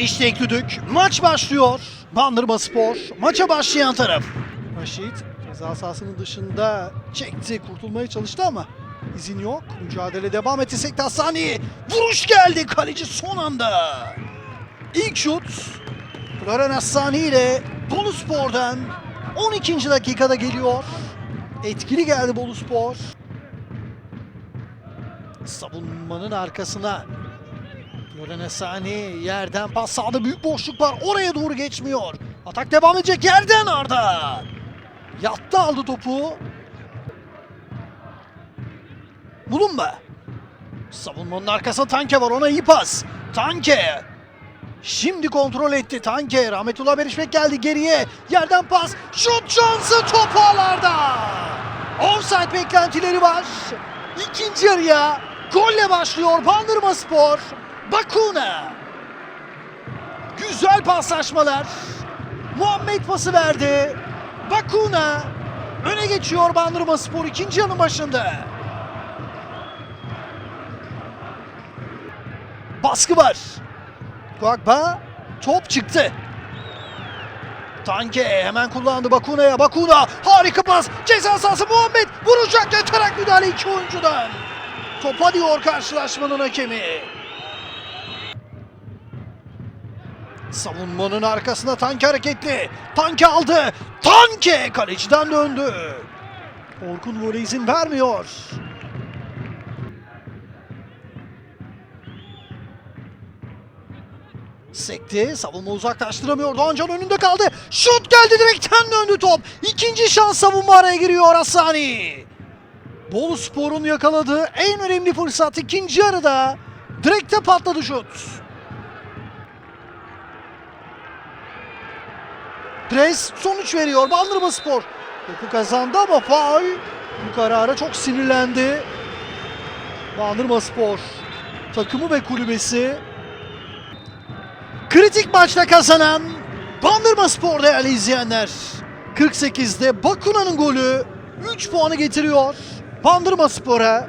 İşte ilk düdük. Maç başlıyor. Bandırma Spor. Maça başlayan taraf. Raşit ceza sahasının dışında çekti. Kurtulmaya çalıştı ama izin yok. Mücadele devam etti. Sekte Hassani. Vuruş geldi. Kaleci son anda. İlk şut. Floren Hassani ile Bolu Spor'dan 12. dakikada geliyor. Etkili geldi Bolu Spor. Savunmanın arkasına Floren Hassani yerden pas sağda büyük boşluk var. Oraya doğru geçmiyor. Atak devam edecek. Yerden Arda. Yattı aldı topu. Bulunma. Savunmanın arkasında Tanke var. Ona iyi pas. Tanke. Şimdi kontrol etti Tanke. Rahmetullah Berişmek geldi geriye. Yerden pas. Şut şansı top ağlarda. Offside beklentileri var. İkinci yarıya golle başlıyor Bandırma Spor. Bakuna. Güzel paslaşmalar. Muhammed pası verdi. Bakuna öne geçiyor Bandırma Spor ikinci yarının başında. Baskı var. Guagba top çıktı. Tanke hemen kullandı Bakuna'ya. Bakuna harika pas. Ceza sahası Muhammed vuracak yatarak müdahale iki oyuncudan. Topa diyor karşılaşmanın hakemi. Savunmanın arkasında Tanke hareketli. Tanke aldı. Tanke kaleciden döndü. Orkun voley izin vermiyor. Sekti. Savunma uzaklaştıramıyor. Doğancan önünde kaldı. Şut geldi direkten döndü top. İkinci şans savunma araya giriyor Hassani. Bolu Spor'un yakaladığı en önemli fırsat ikinci yarıda. Direkte patladı şut. Pres sonuç veriyor. Bandırma Spor. Topu kazandı ama faul. Bu karara çok sinirlendi. Bandırma Spor. Takımı ve kulübesi Kritik maçta kazanan Bandırma Spor değerli izleyenler. 48'de Bakuna'nın golü 3 puanı getiriyor Bandırma Spor'a.